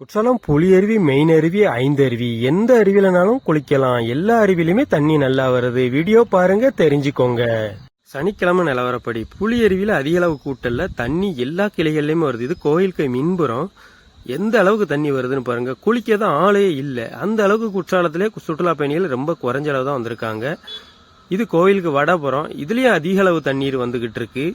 குற்றாலம் புலி அருவி மெயின் அருவி ஐந்து அருவி. எந்த அருவிலனாலும் குளிக்கலாம். எல்லா அருவிலுமே தண்ணி நல்லா வருது. வீடியோ பாருங்க தெரிஞ்சுக்கோங்க. சனிக்கிழமை நிலவரப்படி புலி அருவியில அதிக அளவு கூட்டல்ல தண்ணி எல்லா கிளைகள்லயுமே வருது. இது கோயிலுக்கு மின்புறம். எந்த அளவுக்கு தண்ணி வருதுன்னு பாருங்க. குளிக்க தான் ஆளே இல்லை. அந்த அளவுக்கு குற்றாலத்திலே சுற்றுலா பயணிகள் ரொம்ப குறைஞ்ச அளவு தான் வந்திருக்காங்க. இது கோயிலுக்கு வடபுறம். இதுலயும் அதிக அளவு தண்ணீர் வந்துகிட்டு இருக்கு.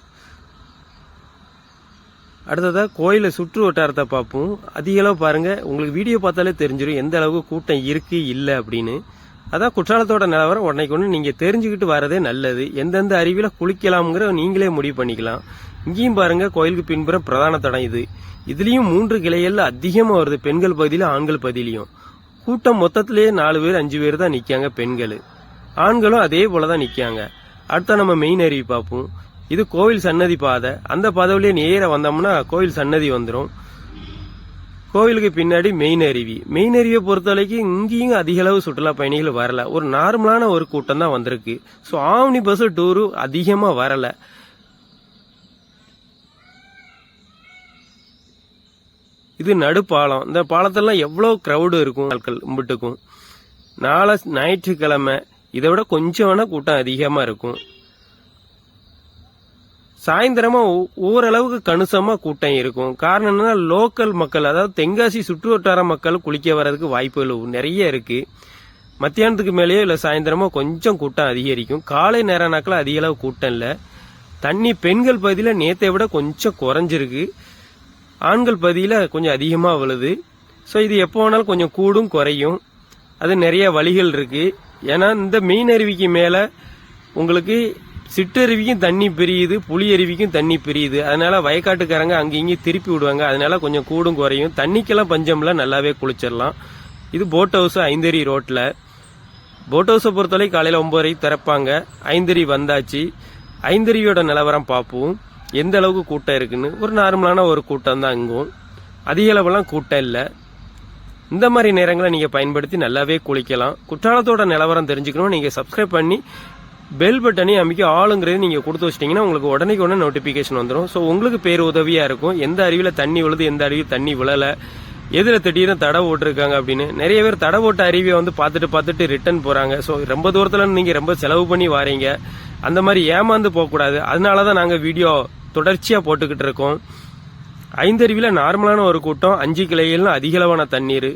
அடுத்ததாக கோயிலை சுற்று வட்டாரத்தை பார்ப்போம். அதிகளவு பாருங்கள் உங்களுக்கு வீடியோ பார்த்தாலே தெரிஞ்சிடும் எந்த அளவுக்கு கூட்டம் இருக்குது இல்லை அப்படின்னு. அதான் குற்றாலத்தோட நிலவரம். உடனே ஒன்று நீங்கள் தெரிஞ்சுக்கிட்டு வரதே நல்லது. எந்தெந்த அருவியில் குளிக்கலாம்ங்கிற நீங்களே முடிவு பண்ணிக்கலாம். இங்கேயும் பாருங்கள் கோயிலுக்கு பின்புறம் பிரதான தடம் இது. இதுலேயும் மூன்று கிளைகளில் அதிகமாக வருது. பெண்கள் பகுதியில ஆண்கள் பகுதியிலையும். கூட்டம் மொத்தத்திலேயே நாலு பேர் அஞ்சு பேர் தான் நிற்காங்க பெண்கள். ஆண்களும் அதே போல தான் நிற்காங்க அடுத்த நம்ம மெயின் அருவி பார்ப்போம். இது கோவில் சன்னதி பாதை. அந்த பாதை வழியே வந்தோம்னா கோவில் சன்னதி வந்துடும் கோவிலுக்கு பின்னாடி மெயின் அருவி. மெயின் அருவியை பொறுத்தவரைக்கும் இங்கேயும் அதிக அளவு சுற்றுலா பயணிகள் வரல. ஒரு நார்மலான ஒரு கூட்டம் தான் வந்திருக்கு. ஸோ ஆம்னி பஸ் டூரு அதிகமாக வரல. இது நடுப்பாலம். இந்த பாலத்தெல்லாம் எவ்வளோ க்ரௌடு இருக்கும் ஆட்கள் கும்பிட்டுக்கும். நாளை ஞாயிற்றுக்கிழமை இதை விட கொஞ்சம் வேணா கூட்டம் அதிகமாக இருக்கும். சாயந்தரமா ஓரளவுக்கு கணிசமா கூட்டம் இருக்கும். காரணம் என்னன்னா லோக்கல் மக்கள் அதாவது தென்காசி சுற்று வட்டார மக்கள் குளிக்க வர்றதுக்கு வாய்ப்புகள் நிறைய இருக்கு. மத்தியானத்துக்கு மேலேயோ இல்லை சாயந்தரமோ கொஞ்சம் கூட்டம் அதிகரிக்கும். காலை நேர நாட்கள் அதிக அளவு கூட்டம் இல்லை. தண்ணி பெண்கள் பகுதியில் நேத்தை விட கொஞ்சம் குறைஞ்சிருக்கு. ஆண்கள் பகுதியில் கொஞ்சம் அதிகமாக விழுது. ஸோ இது எப்போ வேணாலும் கொஞ்சம் கூடும் குறையும். அது நிறைய வழிகள் இருக்கு. ஏன்னா இந்த மீன் அருவிக்கு மேலே உங்களுக்கு சிற்றருவிக்கும் தண்ணி பிரியுது புளி அருவிக்கும் தண்ணி பிரியுது. அதனால வயக்காட்டுக்காரங்க அங்கேயும் இங்கேயும் திருப்பி விடுவாங்க. அதனால கொஞ்சம் கூடும் குறையும். தண்ணிக்கெல்லாம் பஞ்சம்ல நல்லாவே குளிச்சிடலாம். இது போட் ஹவுஸ் ஐந்தரி ரோட்டில் போட் ஹவுஸை பொறுத்தவரை காலையில் ஒம்பதரைக்கு திறப்பாங்க. ஐந்தரி வந்தாச்சு. ஐந்தறியோட நிலவரம் பார்ப்போம். எந்த அளவுக்கு கூட்டம் இருக்குன்னு. ஒரு நார்மலான ஒரு கூட்டம் தான் இங்கும். அதிக அளவுலாம் கூட்டம் இல்லை. இந்த மாதிரி நேரங்களை நீங்கள் பயன்படுத்தி நல்லாவே குளிக்கலாம். குற்றாலத்தோட நிலவரம் தெரிஞ்சுக்கணும். நீங்கள் சப்ஸ்கிரைப் பண்ணி பெல் பட்டனையும் அமைக்க ஆளுங்கிறது நீங்க கொடுத்து வச்சிட்டீங்கன்னா உங்களுக்கு உடனே உடனே நோட்டிபிகேஷன் வந்துடும் ஸோ உங்களுக்கு பேர் உதவியா இருக்கும். எந்த அருவியில தண்ணி விழுது எந்த அருவியில் தண்ணி விழல எதில் திடீர்னு தடை ஓட்டிருக்காங்க அப்படின்னு. நிறைய பேர் தடை ஓட்ட அருவியை வந்து பார்த்துட்டு பார்த்துட்டு ரிட்டர்ன் போறாங்க. ஸோ ரொம்ப தூரத்தில் நீங்கள் நீங்க ரொம்ப செலவு பண்ணி வாரீங்க. அந்த மாதிரி ஏமாந்து போகக்கூடாது. அதனால தான் நாங்கள் வீடியோ தொடர்ச்சியாக போட்டுக்கிட்டு இருக்கோம். ஐந்தருவியில் நார்மலான ஒரு கூட்டம் அஞ்சு கிளைகள்னு அதிகளவான தண்ணீர்.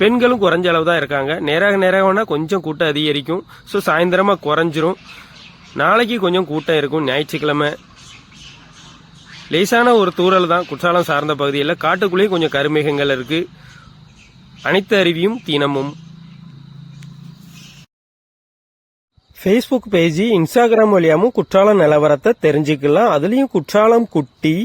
பெண்களும் குறைஞ்ச அளவு தான் இருக்காங்க. நேராக நேராகனா கொஞ்சம் கூட்டம் அதிகரிக்கும். ஸோ சாயந்தரமாக குறைஞ்சிரும். நாளைக்கு கொஞ்சம் கூட்டம் இருக்கும். ஞாயிற்றுக்கிழமை. லேசான ஒரு தூறல் தான் குற்றாலம் சார்ந்த பகுதியில். காட்டுக்குள்ளேயும் கொஞ்சம் கருமேகங்கள் இருக்குது அனைத்து அருவியும் தினமும். ஃபேஸ்புக் பேஜ் இன்ஸ்டாகிராம் வழியாகவும் குற்றாலம் நிலவரத்தை தெரிஞ்சுக்கலாம். அதுலேயும் குற்றாலம் குட்டி